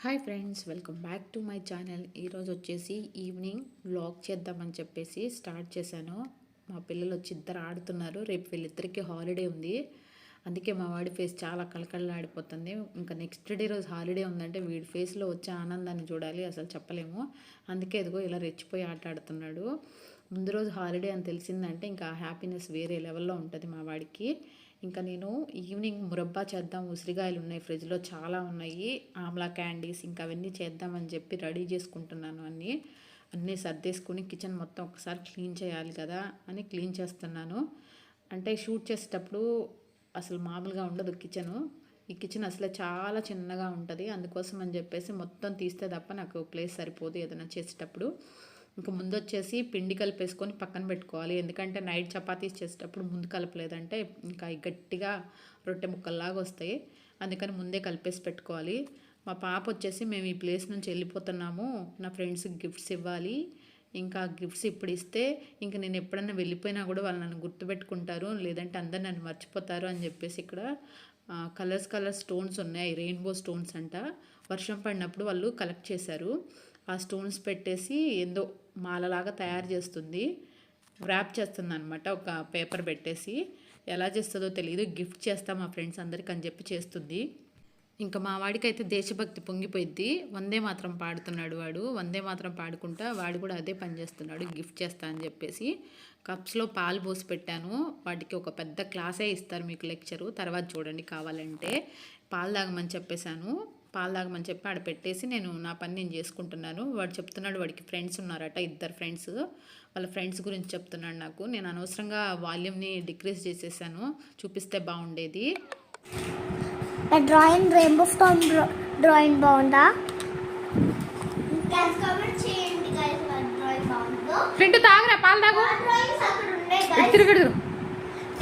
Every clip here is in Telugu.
Hi friends welcome back to my channel ఈరోజు వచ్చేసి ఈవినింగ్ వ్లాగ్ చేద్దామని చెప్పేసి స్టార్ట్ చేశాను. మా పిల్లలు వచ్చి ఇద్దరు ఆడుతున్నారు. రేపు వీళ్ళిద్దరికి హాలిడే ఉంది. అందుకే మా వాడి ఫేస్ చాలా కళకళలాడిపోతుంది. ఇంకా నెక్స్ట్ డే రోజు హాలిడే ఉందంటే వీడి ఫేస్లో వచ్చే ఆనందాన్ని చూడాలి. అసలు చెప్పలేము. అందుకే ఇదిగో ఇలా రెచ్చిపోయి ఆట ఆడుతున్నాడు. ముందు రోజు హాలిడే అని తెలిసిందంటే ఇంకా హ్యాపీనెస్ వేరే లెవెల్లో ఉంటుంది మా వాడికి. ఇంకా నేను ఈవినింగ్ మురబ్బా చేద్దాం ఉసిరికాయలు ఉన్నాయి ఫ్రిడ్జ్లో చాలా ఉన్నాయి. ఆమ్లా క్యాండీస్ ఇంకా అవన్నీ చేద్దామని చెప్పి రెడీ చేసుకుంటున్నాను అన్నీ. అన్నీ సర్దేసుకుని కిచెన్ మొత్తం ఒకసారి క్లీన్ చేయాలి కదా అని క్లీన్ చేస్తున్నాను. అంటే షూట్ చేసేటప్పుడు అసలు మామూలుగా ఉండదు కిచెను. ఈ కిచెన్ అసలే చాలా చిన్నగా ఉంటుంది. అందుకోసం అని చెప్పేసి మొత్తం తీస్తే తప్ప నాకు ప్లేస్ సరిపోదు ఏదైనా చేసేటప్పుడు. ఇంకా ముందు వచ్చేసి పిండి కలిపేసుకొని పక్కన పెట్టుకోవాలి. ఎందుకంటే నైట్ చపాతీస్ చేసేటప్పుడు ముందు కలపలేదంటే ఇంకా గట్టిగా రొట్టె ముక్కల్లాగా వస్తాయి. అందుకని ముందే కలిపేసి పెట్టుకోవాలి. మా పాప వచ్చేసి మేము ఈ ప్లేస్ నుంచి వెళ్ళిపోతున్నాము. నా ఫ్రెండ్స్కి గిఫ్ట్స్ ఇవ్వాలి. ఇంకా గిఫ్ట్స్ ఇప్పుడు ఇస్తే ఇంకా నేను ఎప్పుడన్నా వెళ్ళిపోయినా కూడా వాళ్ళు నన్ను గుర్తుపెట్టుకుంటారు. లేదంటే అందరు నన్ను మర్చిపోతారు అని చెప్పేసి ఇక్కడ కలర్స్ కలర్ స్టోన్స్ ఉన్నాయి. రెయిన్బో స్టోన్స్ అంట. వర్షం పడినప్పుడు వాళ్ళు కలెక్ట్ చేశారు. ఆ స్టోన్స్ పెట్టేసి ఏందో మాలలాగా తయారు చేస్తుంది. ర్యాప్ చేస్తుంది అనమాట ఒక పేపర్ పెట్టేసి ఎలా చేస్తుందో తెలియదు గిఫ్ట్ చేస్తా మా ఫ్రెండ్స్ అందరికి అని చెప్పి చేస్తుంది. ఇంకా మా వాడికి అయితే దేశభక్తి పొంగిపోయింది వందే మాత్రం పాడుతున్నాడు వాడు. వందే మాత్రం పాడుకుంటా వాడు కూడా అదే పని చేస్తున్నాడు. గిఫ్ట్ చేస్తా అని చెప్పేసి కప్స్లో పాలు పోసి పెట్టాను. వాటికి ఒక పెద్ద క్లాసే ఇస్తారు మీకు లెక్చరు తర్వాత చూడండి కావాలంటే. పాలు తాగమని చెప్పేశాను. పాలు తాగమని చెప్పి ఆడ పెట్టేసి నేను నా పని నేను చేసుకుంటున్నాను. వాడు చెప్తున్నాడు వాడికి ఫ్రెండ్స్ ఉన్నారట ఇద్దరు ఫ్రెండ్స్. వాళ్ళ ఫ్రెండ్స్ గురించి చెప్తున్నాడు నాకు. నేను అనవసరంగా వాల్యూమ్ని డిక్రీజ్ చేసేసాను. చూపిస్తే బాగుండేది. డ్రాయింగ్ రెయిన్బో స్టోన్ డ్రాయింగ్ బాగుందా? ఫ్రెండ్ తాగరా పాలు తాగు. నా డ్రాయింగ్స్ అక్కడ ఉన్నాయి ఇటు గైస్ తిరుగు, ఇటు తిరుగు.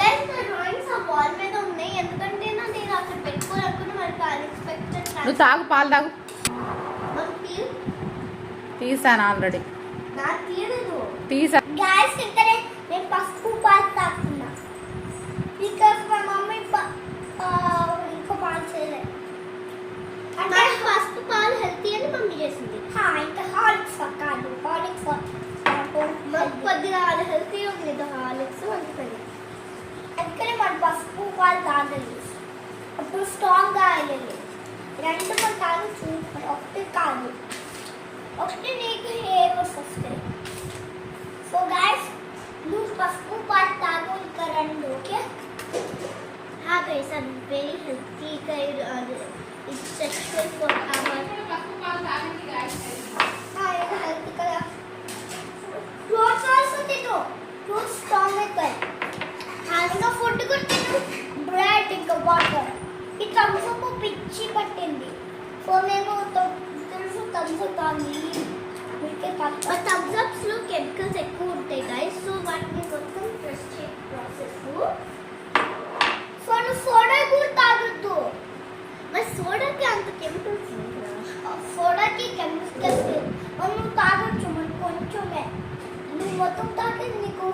గైస్ నా డ్రాయింగ్స్ ఆ వాల్ మీద ఉన్నాయి ఎందుకంటే నా నేను అక్కడ పెట్టుకోవాలనుకున్న మనకి అన్ఎక్స్పెక్టెడ్ నువ్వు తాగు పాలు తాగు. తీసాను ఆల్రెడీ. నా తీయలేదు తీసా. గైస్ ఇక్కడ నేను పసుపు పాలు తాగుతున్నా. బికాస్ మా మమ్మీ ఇంకో పాలు చేయలేదు అంటే పసుపు పాలు హెల్తీ అని మమ్మీ చేసింది. ఇంకా హార్లిక్స్ కాదు హార్లిక్స్ మాకు కొద్దిగా హెల్తీ ఉంది హార్లిక్స్ అందుకని. అందుకని మన పసుపు పాలు తాగలేదు. అప్పుడు స్ట్రాంగ్గా అయ్యేది രണ്ട് പ്രധാന സൂപ്പർ ഒക്ടക്കാണ് ഒക്ടനേക്ക് ഹേവ് സബ്സ്ക്രൈബ് సో గైస్ నువ్వు పసుపు పాలు తాగు ఇంకా రండి ఓకే హా guys I'm very healthy guide it's sexual for our పసుపు పాలు తాగండి గైస్ హా ఇది హెల్తీ కదా ఫ్రూట్స్ ఆల్సో తిను ఫ్రూట్స్ స్ట్రాంగ్ అవుతాయి ఇంకా ఫుడ్ కూడా తిను బ్రెడ్ ఇంకా వాటర్ ఈ తమసపు పిచ్చి పట్టే పిచ్చి పట్టింది సో మేము తెలుసు థమ్స్ అప్ తాగి థమ్స్ అప్స్ లో కెమికల్స్ ఎక్కువ ఉంటాయి గైస్ సో వాటిని మొత్తం ప్రెస్ చే ప్రాసెస్ సో నువ్వు సోడా కూడా తాగొద్దు మరి సోడాకి అంత కెమికల్స్ సోడాకి కెమికల్స్ నువ్వు తాగొచ్చు మరి కొంచెమే నువ్వు మొత్తం తాగితే నీకు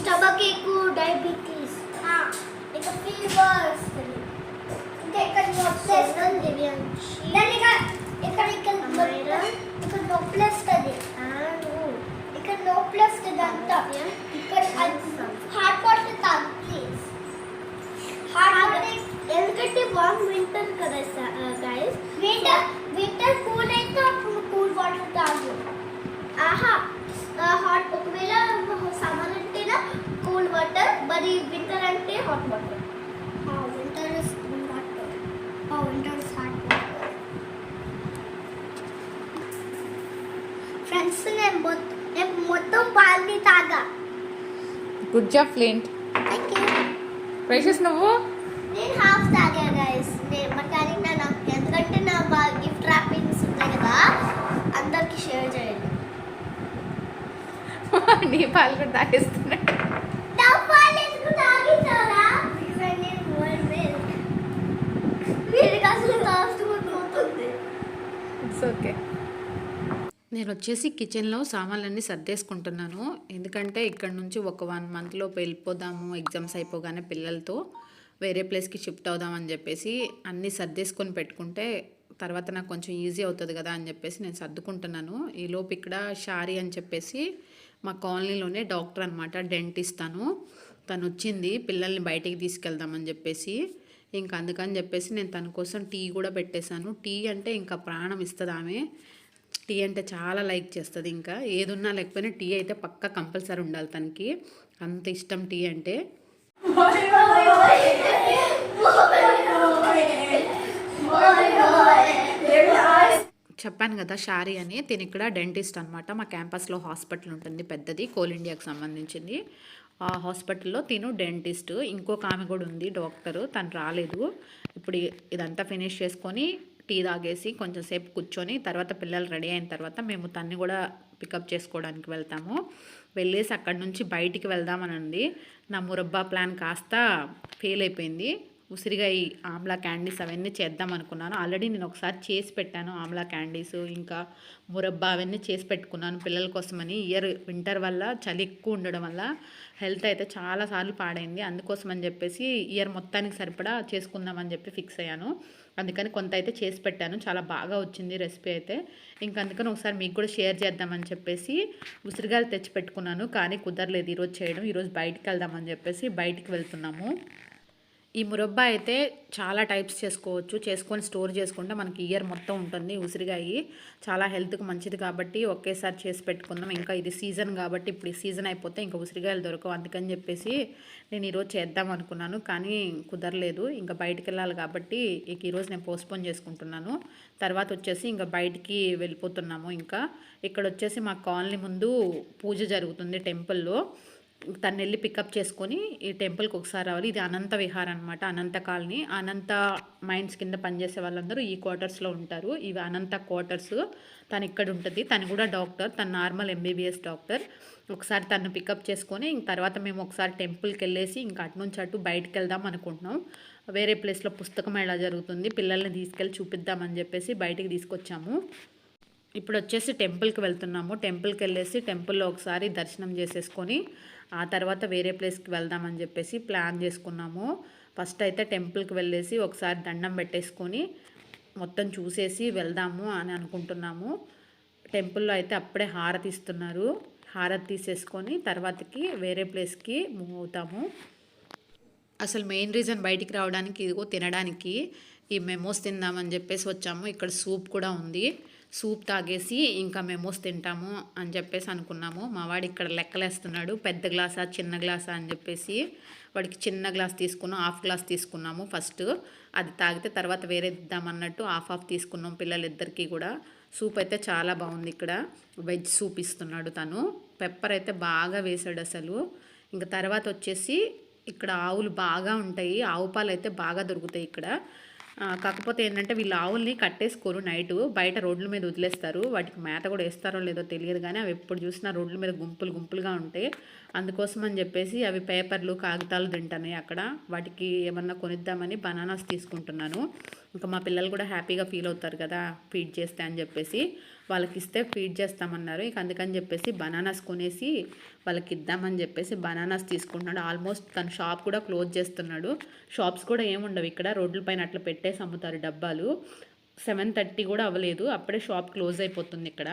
స్టమక్ ఎక్కువ డయాబెటీస్ ఇంకా ఫీవర్ వస్తుంది ఇంకా ఇక్కడ నొప్పి వస్తుంది దాన్ని ఇక్కడ ఇక్కడ ఇక్కడ ఇక్కడ నొప్పి వస్తుంది ఇక్కడ నొప్పి వస్తుంది అంతా ఇక్కడ హాట్ వాటర్ తాగు ప్లీజ్ ఎందుకంటే వామ్ వింటర్ కదా గైస్ వింటర్ వింటర్ కూల్ అయితే అప్పుడు కూల్ వాటర్ తాగు ఆహా హాట్ ఒకవేళ సమ్మర్ అంటేనా కూల్ వాటర్ మరి వింటర్ అంటే hot water winter is cool water winter is hot water friends నేను మొత్తం నేను మొత్తం పాలని తాగా గుడ్ జాబ్ ఫ్లింట్ ప్రైసెస్ నువ్వు? నేను హాఫ్ తాగా గైస్ నేను మా కానీ నా నాకు ఎందుకంటే నా మా గిఫ్ట్ ర్యాపింగ్స్ ఉన్నాయి కదా అందరికి షేర్ చేయండి. నీ పాలు కూడా తాగేస్తున్నాడు. నేను వచ్చేసి కిచెన్లో సామాన్లన్నీ సర్దేసుకుంటున్నాను. ఎందుకంటే ఇక్కడ నుంచి ఒక వన్ మంత్లో వెళ్ళిపోదాము ఎగ్జామ్స్ అయిపోగానే పిల్లలతో వేరే ప్లేస్కి షిఫ్ట్ అవుదామని చెప్పేసి అన్నీ సర్దేసుకొని పెట్టుకుంటే తర్వాత నాకు కొంచెం ఈజీ అవుతుంది కదా అని చెప్పేసి నేను సర్దుకుంటున్నాను. ఈలోపు ఇక్కడ షారీ అని చెప్పేసి మా కాలనీలోనే డాక్టర్ అనమాట డెంటిస్ట్ తను తను వచ్చింది పిల్లల్ని బయటికి తీసుకెళ్దామని చెప్పేసి. ఇంకా అందుకని చెప్పేసి నేను తన కోసం టీ కూడా పెట్టేశాను. టీ అంటే ఇంకా ప్రాణం ఇస్తుంది ఆమె. టీ అంటే చాలా లైక్ చేస్తుంది ఇంకా. ఏదున్నా లేకపోయినా టీ అయితే పక్కా కంపల్సరీ ఉండాలి తనకి. అంత ఇష్టం టీ అంటే. చెప్పాను కదా షారీ అని. తిని ఇక్కడ డెంటిస్ట్ అనమాట మా క్యాంపస్లో హాస్పిటల్ ఉంటుంది పెద్దది కోల్ ఇండియాకి సంబంధించింది. ఆ హాస్పిటల్లో తిను డెంటిస్ట్. ఇంకొక ఆమె కూడా ఉంది డాక్టరు. తను రాలేదు. ఇప్పుడు ఇదంతా ఫినిష్ చేసుకొని టీ తాగేసి కొంచెం సేపు కూర్చొని తర్వాత పిల్లలు రెడీ అయిన తర్వాత మేము తన్ని కూడా పికప్ చేసుకోవడానికి వెళ్తాము. వెళ్ళేసి అక్కడి నుంచి బయటికి వెళ్దామని నా మురబ్బా ప్లాన్ కాస్త ఫెయిల్ అయిపోయింది. ఉసిరిగా ఈ ఆమ్లా క్యాండీస్ అవన్నీ చేద్దాం అనుకున్నాను. ఆల్రెడీ నేను ఒకసారి చేసి పెట్టాను ఆమ్లా క్యాండీస్ ఇంకా మురబ్బా అవన్నీ చేసి పెట్టుకున్నాను పిల్లల కోసమని. ఇయర్ వింటర్ వల్ల చలి ఎక్కువ ఉండడం వల్ల హెల్త్ అయితే చాలా సార్లు పాడైంది. అందుకోసం అని చెప్పేసి ఇయర్ మొత్తానికి సరిపడా చేసుకుందామని చెప్పి ఫిక్స్ అయ్యాను. అందుకని కొంత అయితే చేసి పెట్టాను. చాలా బాగా వచ్చింది రెసిపీ అయితే. ఇంకా అందుకని ఒకసారి మీకు కూడా షేర్ చేద్దామని చెప్పేసి ఉసిరిగాయలు తెచ్చి పెట్టుకున్నాను. కానీ కుదరలేదు ఈరోజు చేయడం. ఈరోజు బయటికి వెళ్దామని చెప్పేసి బయటికి వెళ్తున్నాము. ఈ మురబ్బా అయితే చాలా టైప్స్ చేసుకోవచ్చు. చేసుకొని స్టోర్ చేసుకుంటే మనకి ఇయర్ మొత్తం ఉంటుంది. ఉసిరిగాయి చాలా హెల్త్కి మంచిది కాబట్టి ఒకేసారి చేసి పెట్టుకుందాం. ఇంకా ఇది సీజన్ కాబట్టి ఇప్పుడు ఈ సీజన్ అయిపోతే ఇంకా ఉసిరిగాయలు దొరకవు. అందుకని చెప్పేసి నేను ఈరోజు చేద్దాం అనుకున్నాను కానీ కుదరలేదు. ఇంకా బయటికి వెళ్ళాలి కాబట్టి ఇక ఈరోజు నేను పోస్ట్పోన్ చేసుకుంటున్నాను. తర్వాత వచ్చేసి ఇంకా బయటికి వెళ్ళిపోతున్నాము. ఇంకా ఇక్కడ వచ్చేసి మా కాలనీ ముందు పూజ జరుగుతుంది టెంపుల్లో. తను వెళ్ళి పికప్ చేసుకొని ఈ టెంపుల్కి ఒకసారి రావాలి. ఇది అనంత విహార్ అనమాట అనంత కాలనీ. అనంత మైండ్స్ కింద పనిచేసే వాళ్ళందరూ ఈ క్వార్టర్స్లో ఉంటారు. ఇవి అనంత క్వార్టర్స్. తను ఇక్కడ ఉంటుంది. తను కూడా డాక్టర్. తను నార్మల్ ఎంబీబీఎస్ డాక్టర్. ఒకసారి తను పికప్ చేసుకొని ఇంక తర్వాత మేము ఒకసారి టెంపుల్కి వెళ్ళేసి ఇంకా అటు నుంచి అటు బయటకు వెళ్దాం అనుకుంటున్నాం. వేరే ప్లేస్లో పుస్తకం ఎలా జరుగుతుంది పిల్లల్ని తీసుకెళ్ళి చూపిద్దామని చెప్పేసి బయటికి తీసుకొచ్చాము. ఇప్పుడు వచ్చేసి టెంపుల్కి వెళ్తున్నాము. టెంపుల్కి వెళ్ళేసి టెంపుల్లో ఒకసారి దర్శనం చేసేసుకొని ఆ తర్వాత వేరే ప్లేస్కి వెళ్దామని చెప్పేసి ప్లాన్ చేసుకున్నాము. ఫస్ట్ అయితే టెంపుల్కి వెళ్ళేసి ఒకసారి దండం పెట్టేసుకొని మొత్తం చూసేసి వెళ్దాము అని అనుకుంటున్నాము. టెంపుల్లో అయితే అప్పుడే హారతి ఇస్తున్నారు. హారతి తీసేసుకొని తర్వాతకి వేరే ప్లేస్కి మూవ్ అవుతాము. అసలు మెయిన్ రీజన్ బయటికి రావడానికి ఇదిగో తినడానికి ఈ మెమోస్ తిందామని చెప్పేసి వచ్చాము. ఇక్కడ సూప్ కూడా ఉంది. సూప్ తాగేసి ఇంకా మెమోస్ తింటాము అని చెప్పేసి అనుకున్నాము. మా వాడు ఇక్కడ లెక్కలేస్తున్నాడు. పెద్ద గ్లాసా చిన్న గ్లాసా అని చెప్పేసి వాడికి చిన్న గ్లాస్ తీసుకున్నాం హాఫ్ గ్లాస్ తీసుకున్నాము ఫస్ట్. అది తాగితే తర్వాత వేరే ఇద్దామన్నట్టు హాఫ్ హాఫ్ తీసుకున్నాం పిల్లలిద్దరికీ కూడా. సూప్ అయితే చాలా బాగుంది ఇక్కడ. వెజ్ సూప్ ఇస్తున్నాడు తను. పెప్పర్ అయితే బాగా వేసాడు అసలు. ఇంకా తర్వాత వచ్చేసి ఇక్కడ ఆవులు బాగా ఉంటాయి. ఆవు పాలు అయితే బాగా దొరుకుతాయి ఇక్కడ. కాకపోతే ఏంటంటే వీళ్ళు ఆవుల్ని కట్టేసుకోరు నైట్ బయట రోడ్ల మీద వదిలేస్తారు. వాటికి మేత కూడా వేస్తారో లేదో తెలియదు కానీ అవి ఎప్పుడు చూసినా రోడ్ల మీద గుంపులు గుంపులుగా ఉంటాయి అందుకోసం అని చెప్పేసి అవి పేపర్లు కాగితాలు తింటున్నాయి అక్కడ. వాటికి ఏమన్నా కొనిద్దామని బనానాస్ తీసుకుంటున్నాను. ఇంకా మా పిల్లలు కూడా హ్యాపీగా ఫీల్ అవుతారు కదా ఫీడ్ చేస్తే అని చెప్పేసి. వాళ్ళకి ఇస్తే ఫీడ్ చేస్తామన్నారు. ఇక అందుకని చెప్పేసి బనానాస్ కొనేసి వాళ్ళకి ఇద్దామని చెప్పేసి బనానాస్ తీసుకుంటున్నాడు. ఆల్మోస్ట్ తన షాప్ కూడా క్లోజ్ చేస్తున్నాడు. షాప్స్ కూడా ఏముండవు. ఇక్కడ రోడ్ల పైన అట్లా పెట్టేసి అమ్ముతారు డబ్బాలు. సెవెన్ థర్టీ కూడా అవ్వలేదు. అప్పుడే షాప్ క్లోజ్ అయిపోతుంది ఇక్కడ.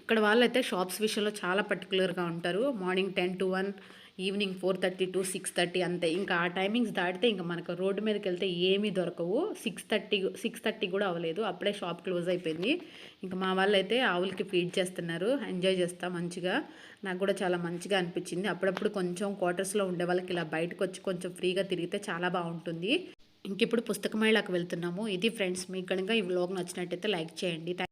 ఇక్కడ వాళ్ళైతే షాప్స్ విషయంలో చాలా పర్టికులర్గా ఉంటారు. Morning ten to one evening four thirty to six thirty అంతే. ఇంకా ఆ టైమింగ్స్ దాటితే ఇంకా మనకు రోడ్డు మీదకి వెళ్తే ఏమీ దొరకవు. సిక్స్ థర్టీ సిక్స్ థర్టీ కూడా అవ్వలేదు. అప్పుడే షాప్ క్లోజ్ అయిపోయింది. ఇంకా మా వాళ్ళు అయితే ఆవులకి ఫీడ్ చేస్తున్నారు. ఎంజాయ్ చేస్తా మంచిగా. నాకు కూడా చాలా మంచిగా అనిపించింది. అప్పుడప్పుడు కొంచెం క్వార్టర్స్లో ఉండే వాళ్ళకి ఇలా బయటకు వచ్చి కొంచెం ఫ్రీగా తిరిగితే చాలా బాగుంటుంది. ఇంక ఇప్పుడు పుస్తక వెళ్తున్నాము. ఇది ఫ్రెండ్స్ మీకు కనుక ఈ వ్లాగ్ నచ్చినట్టయితే లైక్ చేయండి.